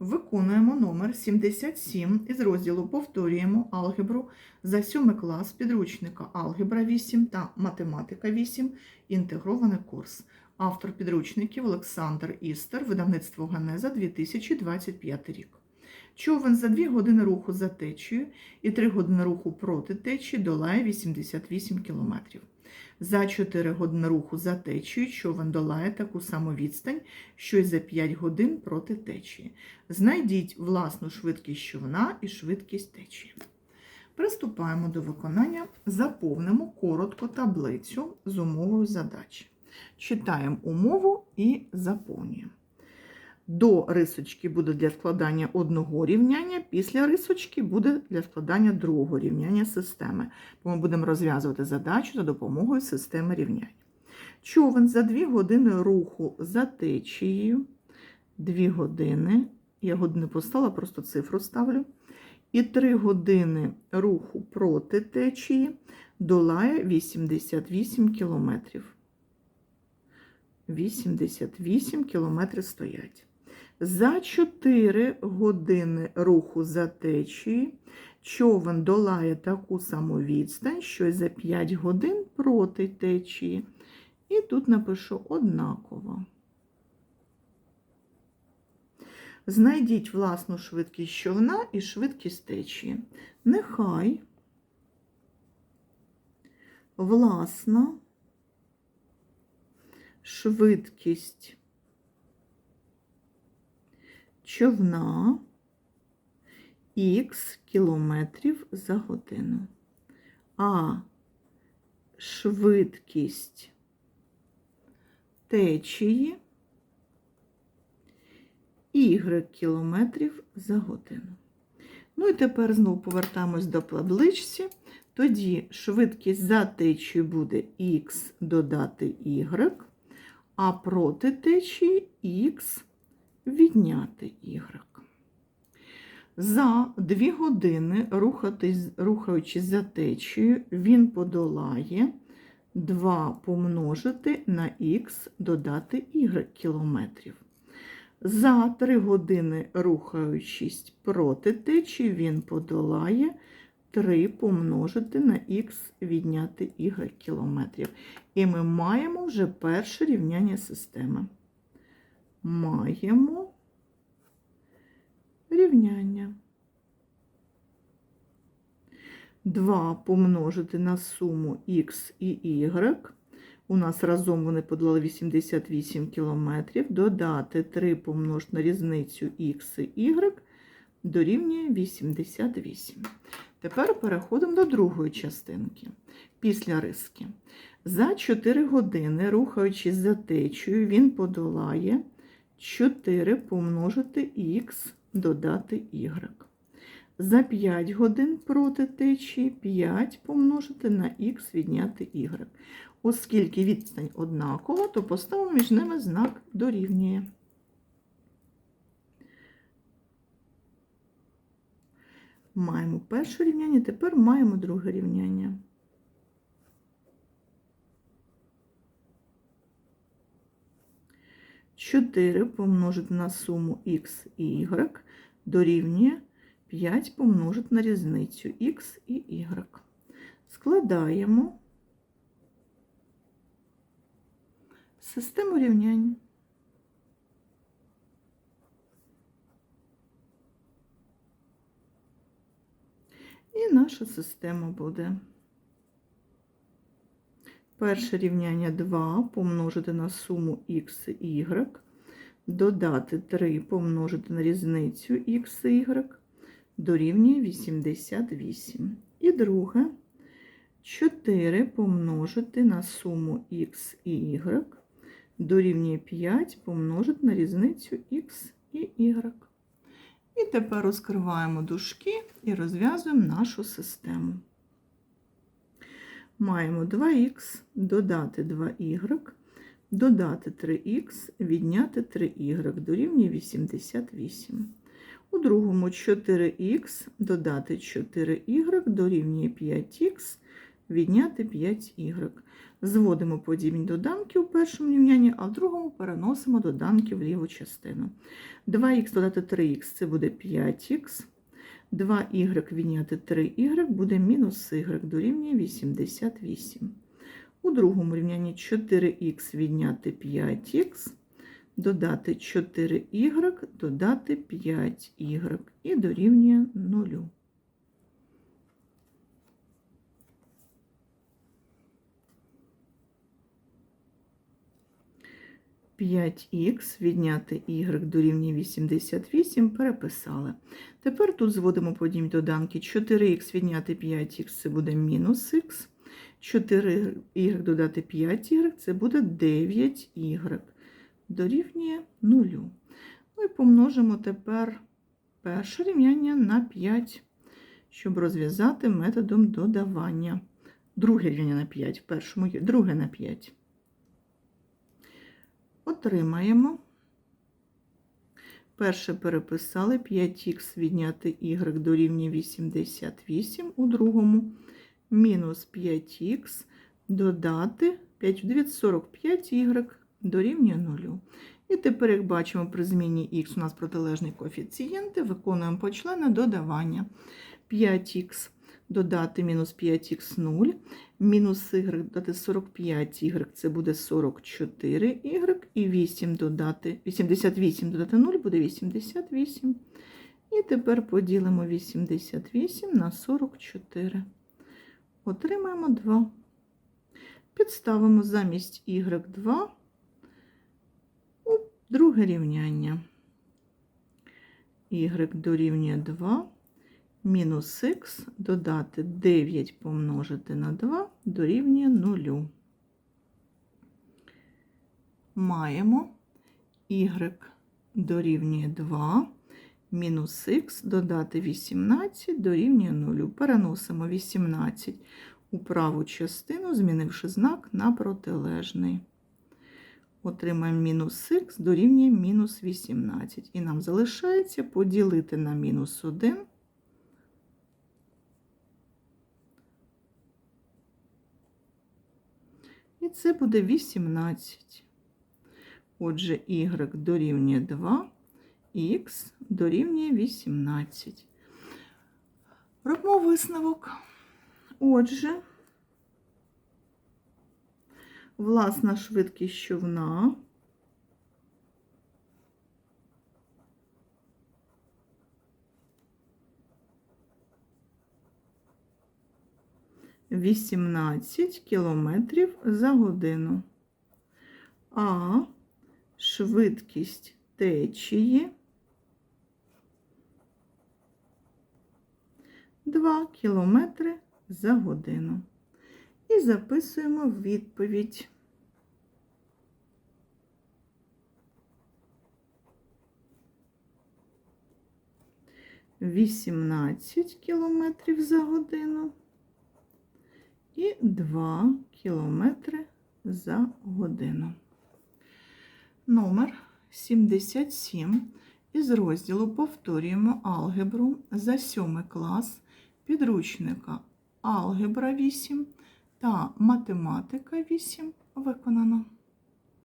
Виконуємо номер 77 із розділу Повторюємо алгебру за 7 клас підручника Алгебра 8 та Математика 8. Інтегрований курс. Автор підручників Олександр Істер, видавництво Ганеза 2025 рік. Човен за 2 години руху за течією і 3 години руху проти течії долає 88 км. За 4 години руху за течією човен долає таку саму відстань, що й за 5 годин проти течії. Знайдіть власну швидкість човна і швидкість течії. Приступаємо до виконання. Заповнимо коротко таблицю з умовою задачі. Читаємо умову і заповнюємо. До рисочки буде для складання одного рівняння, після рисочки буде для складання другого рівняння системи. Бо ми будемо розв'язувати задачу за допомогою системи рівнянь. Човен за 2 години руху за течією. 2 години. Я години поставила, просто цифру ставлю. І 3 години руху проти течії долає 88 кілометрів. 88 кілометрів стоять. За 4 години руху за течією човен долає таку саму відстань, що й за 5 годин проти течії. І тут напишу однаково. Знайдіть власну швидкість човна і швидкість течії. Нехай власна швидкість човна х кілометрів за годину, а швидкість течії y кілометрів за годину. Ну і тепер знову повертаємось до табличці. Тоді швидкість за течією буде х додати y, а проти течії х відняти y. За 2 години, рухаючись за течією, він подолає 2 помножити на х додати y кілометрів. За 3 години, рухаючись проти течії, він подолає 3 помножити на х відняти y кілометрів. І ми маємо вже перше рівняння системи. Маємо рівняння. 2 помножити на суму х і y. У нас разом вони подолали 88 кілометрів. Додати 3 помножити на різницю х і y дорівнює 88. Тепер переходимо до другої частинки. Після риски. За 4 години, рухаючись за течею, він подолає 4 помножити х додати y. За 5 годин проти течії 5 помножити на х відняти y. Оскільки відстань однакова, то поставимо між ними знак дорівнює. Маємо перше рівняння, тепер маємо друге рівняння. Чотири помножити на суму х і y дорівнює 5 помножити на різницю х і y. Складаємо систему рівнянь. І наша система буде. Перше рівняння 2 помножити на суму х і y, додати 3 помножити на різницю х і y, дорівнює 88. І друге 4 помножити на суму х і y, дорівнює 5 помножити на різницю х і y. І тепер розкриваємо дужки і розв'язуємо нашу систему. Маємо 2х, додати 2y, додати 3х, відняти 3y, дорівнює 88. У другому 4х, додати 4y, дорівнює 5х, відняти 5y. Зводимо подібні доданки у першому рівнянні, а в другому переносимо доданки в ліву частину. 2х додати 3х це буде 5х. 2y відняти 3y буде мінус y дорівнює 88. У другому рівнянні 4х відняти 5х, додати 4y, додати 5y і дорівнює 0. П'ять х відняти y дорівнює 88 переписали. Тепер тут зводимо подібні доданки. 4х відняти 5х це буде мінус х. 4y додати 5y це буде 9y. Дорівнює 0. Ну і помножимо тепер перше рівняння на 5, щоб розв'язати методом додавання. Друге рівняння на 5, першому друге на 5. Отримаємо. Перше переписали 5х відняти y дорівнює 88, у другому мінус 5х додати 5 в 9 45y дорівнює 0. І тепер, як бачимо, при зміні х у нас протилежні коефіцієнти, виконуємо почлене додавання. 5х додати мінус 5х 0, мінус y додати 45y, це буде 44y, і 8 додати, 88 додати 0 буде 88. І тепер поділимо 88 на 44. Отримаємо 2. Підставимо замість y2 у друге рівняння. y дорівнює 2 мінус х додати 9 помножити на 2 дорівнює 0. Маємо y дорівнює 2, мінус х додати 18 дорівнює 0. Переносимо 18 у праву частину, змінивши знак на протилежний. Отримаємо мінус х дорівнює мінус 18. І нам залишається поділити на мінус 1. І це буде 18. Отже, y дорівнює 2, х дорівнює 18. Робимо висновок. Отже, власна швидкість човна Вісімнадцять кілометрів за годину. А швидкість течії 2 кілометри за годину. І записуємо відповідь. Вісімнадцять кілометрів за годину і 2 кілометри за годину. Номер 77 із розділу повторюємо алгебру за 7 клас підручника Алгебра 8 та Математика 8 виконано.